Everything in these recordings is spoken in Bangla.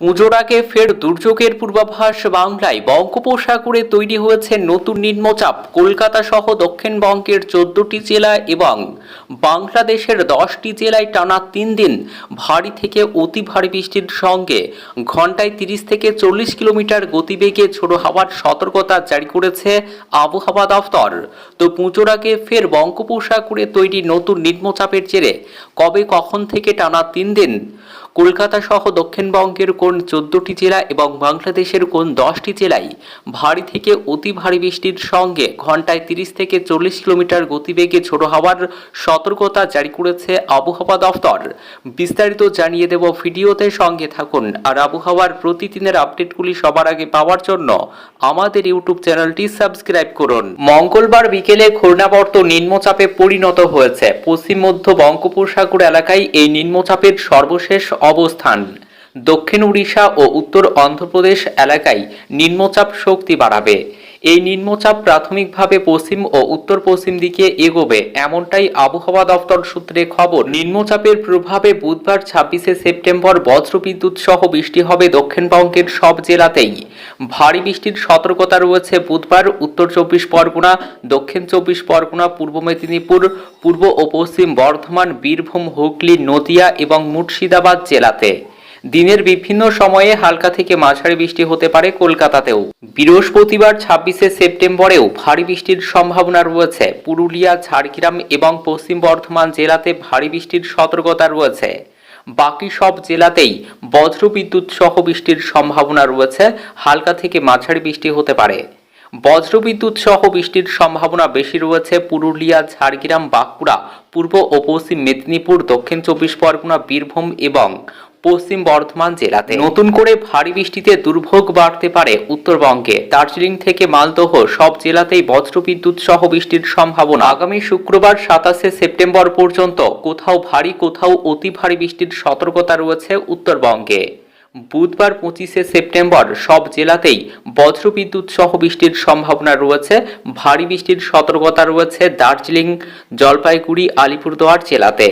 পুজোর আগে ফের দুর্যোগের পূর্বাভাস বাংলায় বঙ্গোপসাগরে তৈরি হয়েছে নতুন নিম্নচাপ। কলকাতা সহ দক্ষিণবঙ্গের চোদ্দটি জেলা এবং বাংলাদেশের দশটি জেলায় টানা তিন দিন ভারী থেকে অতি ভারী বৃষ্টির সঙ্গে ঘন্টায় তিরিশ থেকে চল্লিশ কিলোমিটার গতিবেগে ছোট হাওয়ার সতর্কতা জারি করেছে আবহাওয়া দফতর। তো পুজোর আগে ফের বঙ্গোপসাগরে তৈরি নতুন নিম্নচাপের জেরে কবে কখন থেকে টানা তিন দিন কলকাতা সহ দক্ষিণবঙ্গের কোন চোদ্দটি জেলা এবং বাংলাদেশের কোন দশটি জেলায় ভারী থেকে অতি ভারী বৃষ্টির সঙ্গে ঘন্টায় তিরিশ থেকে চল্লিশ কিলোমিটার গতিবেগে ছোট হওয়ার সতর্কতা জারি করেছে আবহাওয়া দফতর। বিস্তারিত জানিয়ে দেব ভিডিওতে সঙ্গে থাকুন। আর আবহাওয়ার প্রতিদিনের আপডেটগুলি সবার আগে পাওয়ার জন্য আমাদের ইউটিউব চ্যানেলটি সাবস্ক্রাইব করুন। মঙ্গলবার বিকেলে ঘূর্ণাবর্ত নিম্নচাপে পরিণত হয়েছে। পশ্চিম মধ্য বঙ্গোপসাগর এলাকায় এই নিম্নচাপের সর্বশেষ অবস্থান। দক্ষিণ উড়িষ্যা ও উত্তর অন্ধ্রপ্রদেশ এলাকায় নিম্নচাপ শক্তি বাড়াবে। এই নিম্নচাপ প্রাথমিকভাবে পশ্চিম ও উত্তর পশ্চিম দিকে এগোবে, এমনটাই আবহাওয়া দপ্তর সূত্রে খবর। নিম্নচাপের প্রভাবে বুধবার ছাব্বিশে সেপ্টেম্বর বজ্রবিদ্যুৎ সহ বৃষ্টি হবে দক্ষিণবঙ্গের সব জেলাতেই। ভারী বৃষ্টির সতর্কতা রয়েছে বুধবার, উত্তর চব্বিশ পরগনা, দক্ষিণ চব্বিশ পরগনা, পূর্ব মেদিনীপুর, পূর্ব ও পশ্চিম বর্ধমান, বীরভূম, হুগলি, নদিয়া এবং মুর্শিদাবাদ জেলাতে। দিনের বিভিন্ন সময়ে হালকা থেকে মাঝারি বৃষ্টি হতে পারে কলকাতাতেও। বৃহস্পতিবার ছাব্বিশে সেপ্টেম্বরেও ভারী বৃষ্টির সম্ভাবনা রয়েছে। পুরুলিয়া, ঝাড়গ্রাম এবং পশ্চিম বর্ধমান জেলাতে ভারী বৃষ্টির সতর্কতা রয়েছে। বাকি সব জেলাতেই বজ্রবিদ্যুৎ সহ বৃষ্টির সম্ভাবনা রয়েছে। হালকা থেকে মাঝারি বৃষ্টি হতে পারে। বজ্রবিদ্যুৎ সহ বৃষ্টির সম্ভাবনা বেশি রয়েছে পুরুলিয়া, ঝাড়গ্রাম, বাঁকুড়া, পূর্ব ও পশ্চিম মেদিনীপুর, দক্ষিণ চব্বিশ পরগনা, বীরভূম এবং পশ্চিম বর্ধমান জেলাতে। নতুন করে ভারী বৃষ্টিতে দুর্ভোগ বাড়তে পারে উত্তরবঙ্গে। দার্জিলিং থেকে মালদহ সব জেলাতেই বজ্রবিদ্যুৎ সহ বৃষ্টির সম্ভাবনা। আগামী শুক্রবার সাতাশে সেপ্টেম্বর পর্যন্ত কোথাও ভারী, কোথাও অতি ভারী বৃষ্টির সতর্কতা রয়েছে উত্তরবঙ্গে। বুধবার পঁচিশে সেপ্টেম্বর সব জেলাতেই বজ্রবিদ্যুৎ সহ বৃষ্টির সম্ভাবনা রয়েছে। ভারী বৃষ্টির সতর্কতা রয়েছে দার্জিলিং, জলপাইগুড়ি, আলিপুরদুয়ার জেলাতে।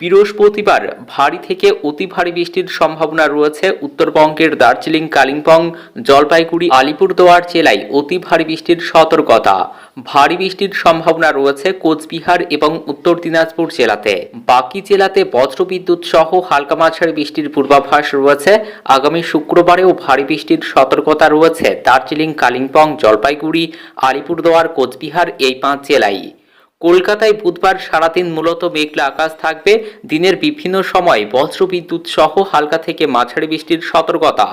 বৃহস্পতিবার ভারী থেকে অতি ভারী বৃষ্টির সম্ভাবনা রয়েছে উত্তরবঙ্গের দার্জিলিং, কালিম্পং, জলপাইগুড়ি, আলিপুরদুয়ার জেলায় অতি ভারী বৃষ্টির সতর্কতা। ভারী বৃষ্টির সম্ভাবনা রয়েছে কোচবিহার এবং উত্তর দিনাজপুর জেলাতে। বাকি জেলাতে বজ্রবিদ্যুৎ সহ হালকা মাঝারি বৃষ্টির পূর্বাভাস রয়েছে। আগামী শুক্রবারেও ভারী বৃষ্টির সতর্কতা রয়েছে। দার্জিলিং, কালিম্পং, জলপাইগুড়ি, আলিপুরদুয়ার, কোচবিহার এই পাঁচ জেলায়। কলকাতায় বুধবার সারাদিন মূলত মেঘলা আকাশ থাকবে। দিনের বিভিন্ন সময় বজ্রবিদ্যুৎ সহ হালকা থেকে মাঝারি বৃষ্টির সতর্কতা।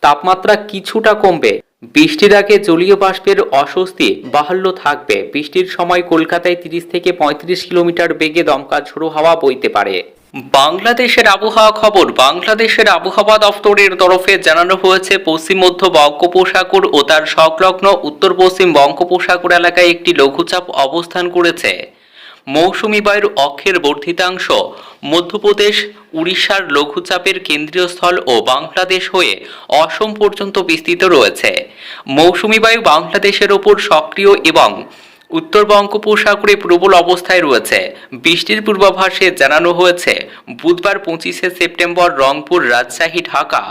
তাপমাত্রা কিছুটা কমবে। বৃষ্টির আগে জলীয় বাষ্পের অস্বস্তি বাহাল্য থাকবে। বৃষ্টির সময় কলকাতায় তিরিশ থেকে পঁয়ত্রিশ কিলোমিটার বেগে দমকা ঝোড়ো হাওয়া বইতে পারে। বাংলাদেশের আবহাওয়া খবর, বাংলাদেশের আবহাওয়া দফতরের তরফে জানানো হয়েছে, পশ্চিম মধ্য বঙ্গোপসাগর ও তার সংলগ্ন উত্তর পশ্চিম বঙ্গোপসাগর এলাকায় একটি লঘুচাপ অবস্থান করেছে। মৌসুমী বায়ুর অক্ষের বর্ধিতাংশ মধ্যপ্রদেশ, উড়িষ্যার লঘুচাপের কেন্দ্রীয় স্থল ও বাংলাদেশ হয়ে অসম পর্যন্ত বিস্তৃত রয়েছে। মৌসুমী বায়ু বাংলাদেশের ওপর সক্রিয় এবং উত্তর বঙ্গোপসাগরে প্রবল অবস্থায় রয়েছে। বৃষ্টির পূর্বাভাসে জানানো হয়েছে, বুধবার পঁচিশে সেপ্টেম্বর রংপুর, রাজশাহী, ঢাকা,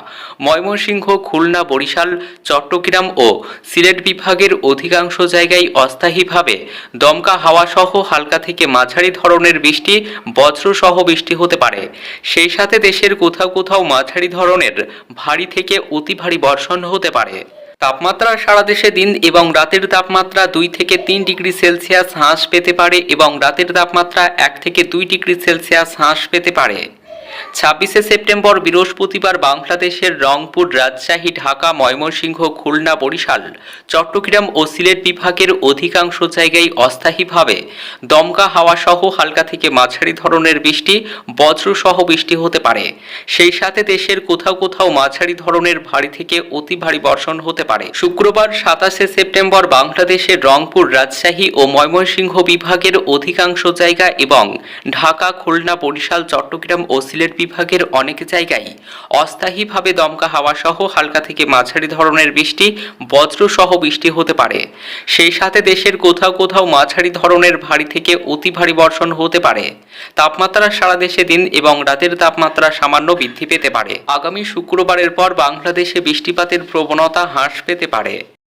ময়মনসিংহ, খুলনা, বরিশাল, চট্টগ্রাম ও সিলেট বিভাগের অধিকাংশ জায়গায় অস্থায়ীভাবে দমকা হাওয়া সহ হালকা থেকে মাঝারি ধরনের বৃষ্টি, বজ্রসহ বৃষ্টি হতে পারে। সেই সাথে দেশের কোথাও কোথাও মাঝারি ধরনের ভারী থেকে অতি ভারী বর্ষণ হতে পারে। তাপমাত্রা সারা দেশে দিন এবং রাতের তাপমাত্রা দুই থেকে তিন ডিগ্রি সেলসিয়াস হ্রাস পেতে পারে এবং রাতের তাপমাত্রা এক থেকে দুই ডিগ্রি সেলসিয়াস হ্রাস পেতে পারে। ছাব্বিশে সেপ্টেম্বর বৃহস্পতিবার বাংলাদেশের রংপুর, রাজশাহী, ঢাকা, ময়মনসিংহ, খুলনা, বরিশাল, চট্টগ্রাম ও সিলেট বিভাগের অধিকাংশ জায়গায় অস্থায়ীভাবে দমকা হাওয়া সহ হালকা থেকে মাঝারি ধরনের বৃষ্টি, বজ্রসহ বৃষ্টি হতে পারে। সেই সাথে দেশের কোথাও কোথাও মাঝারি ধরনের ভারী থেকে অতি ভারী বর্ষণ হতে পারে। শুক্রবার সাতাশে সেপ্টেম্বর বাংলাদেশের রংপুর, রাজশাহী ও ময়মনসিংহ বিভাগের অধিকাংশ জায়গা এবং ঢাকা, খুলনা, বরিশাল, চট্টগ্রাম ও সিলেট বিভাগের অনেক জায়গায় অস্থায়ীভাবে দমকা হাওয়া সহ হালকা থেকে মাঝারি ধরনের বৃষ্টি, বজ্রসহ বৃষ্টি হতে পারে। সেই সাথে দেশের কোথাও কোথাও মাঝারি ধরনের ভারী থেকে অতি ভারী বর্ষণ হতে পারে। তাপমাত্রা সারা দেশে দিন এবং রাতের তাপমাত্রা সামান্য বৃদ্ধি পেতে পারে। আগামী শুক্রবারের পর বাংলাদেশে বৃষ্টিপাতের প্রবণতা হ্রাস পেতে পারে।